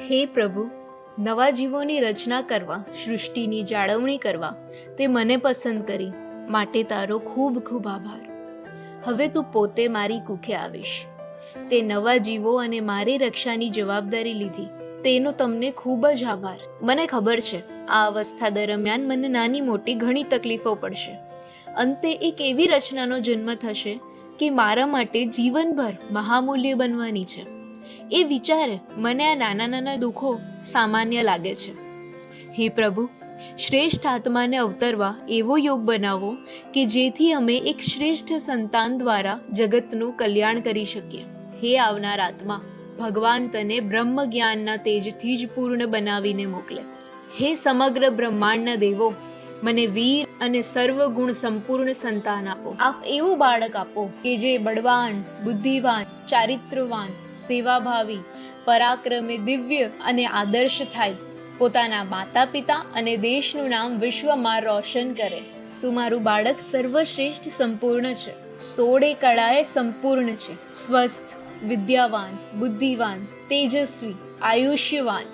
હે પ્રભુ, નવા જીવોની રચના કરવા, સૃષ્ટિની જાળવણી કરવા, તે મને પસંદ કરી, માટે તારો ખૂબ ખૂબ આભાર. હવે તું પોતે મારી કુખે આવીશ. તે નવા જીવો અને મારી રક્ષાની જવાબદારી લીધી, તેનો તમને ખૂબ જ આભાર. મને ખબર છે, આ અવસ્થા દરમિયાન મને નાની મોટી ઘણી તકલીફો પડશે. અંતે એક એવી રચનાનો જન્મ થશે કે મારા માટે જીવનભર મહામૂલ્ય બનવાની છે. એ વિચારે મને આ નાના નાના દુઃખો સામાન્ય લાગે છે. હે પ્રભુ, શ્રેષ્ઠ આત્માને અવતરવા એવો યોગ બનાવો કે જેથી અમે એક શ્રેષ્ઠ સંતાન દ્વારા જગતનું કલ્યાણ કરી શકીએ. હે આવનાર આત્મા, ભગવાન તને બ્રહ્મ જ્ઞાનના તેજથી જ પૂર્ણ બનાવીને મોકલે. હે સમગ્ર બ્રહ્માંડના દેવો મને વીર અને સર્વગુણ સંપૂર્ણ સંતાન આપો. આપ એવું બાળક આપો કે જે બળવાન, બુદ્ધિવાન, ચારિત્રવાન, સેવાભાવી, પરાક્રમે, દિવ્ય અને આદર્શ થાય. પોતાના માતા પિતા અને દેશનું નામ વિશ્વમાં રોશન કરે. તું મારું બાળક સર્વશ્રેષ્ઠ સંપૂર્ણ છે. સોળે કળાએ સંપૂર્ણ છે. સ્વસ્થ, વિદ્યાવાન, બુદ્ધિવાન, તેજસ્વી, આયુષ્યવાન,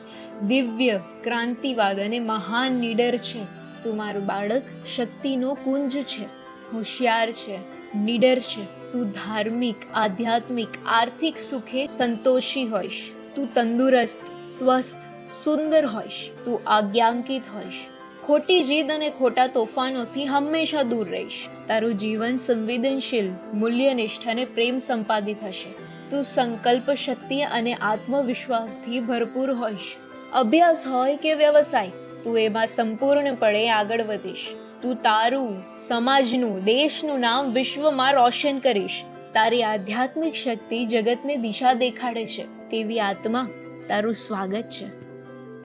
દિવ્ય, ક્રાંતિવાદ અને મહાન નીડર છે. તું મારું બાળક શક્તિનો કુંજ છે, હોશિયાર છે, નીડર છે. તું ધાર્મિક, આધ્યાત્મિક, આર્થિક સુખે સંતોષી હોઈશ. તું તંદુરસ્ત, સ્વસ્થ, સુંદર હોઈશ. તું આજ્ઞાંકિત હોઈશ. ખોટી જીદ અને ખોટા તોફાનોથી હંમેશા દૂર રહીશ. તારું જીવન સંવેદનશીલ, મૂલ્યનિષ્ઠ અને પ્રેમ સંપાદિત હશે. તું સંકલ્પ શક્તિ અને આત્મવિશ્વાસથી ભરપૂર હોઈશ. અભ્યાસ હોય કે વ્યવસાય તું એમાં સંપૂર્ણપણે આગળ વધીશ. તું તારું, સમાજનું, દેશનું નામ વિશ્વમાં રોશન કરીશ. તારી આધ્યાત્મિક શક્તિ જગતને દિશા દેખાડે છે. તેવી આત્મા તારું સ્વાગત છે.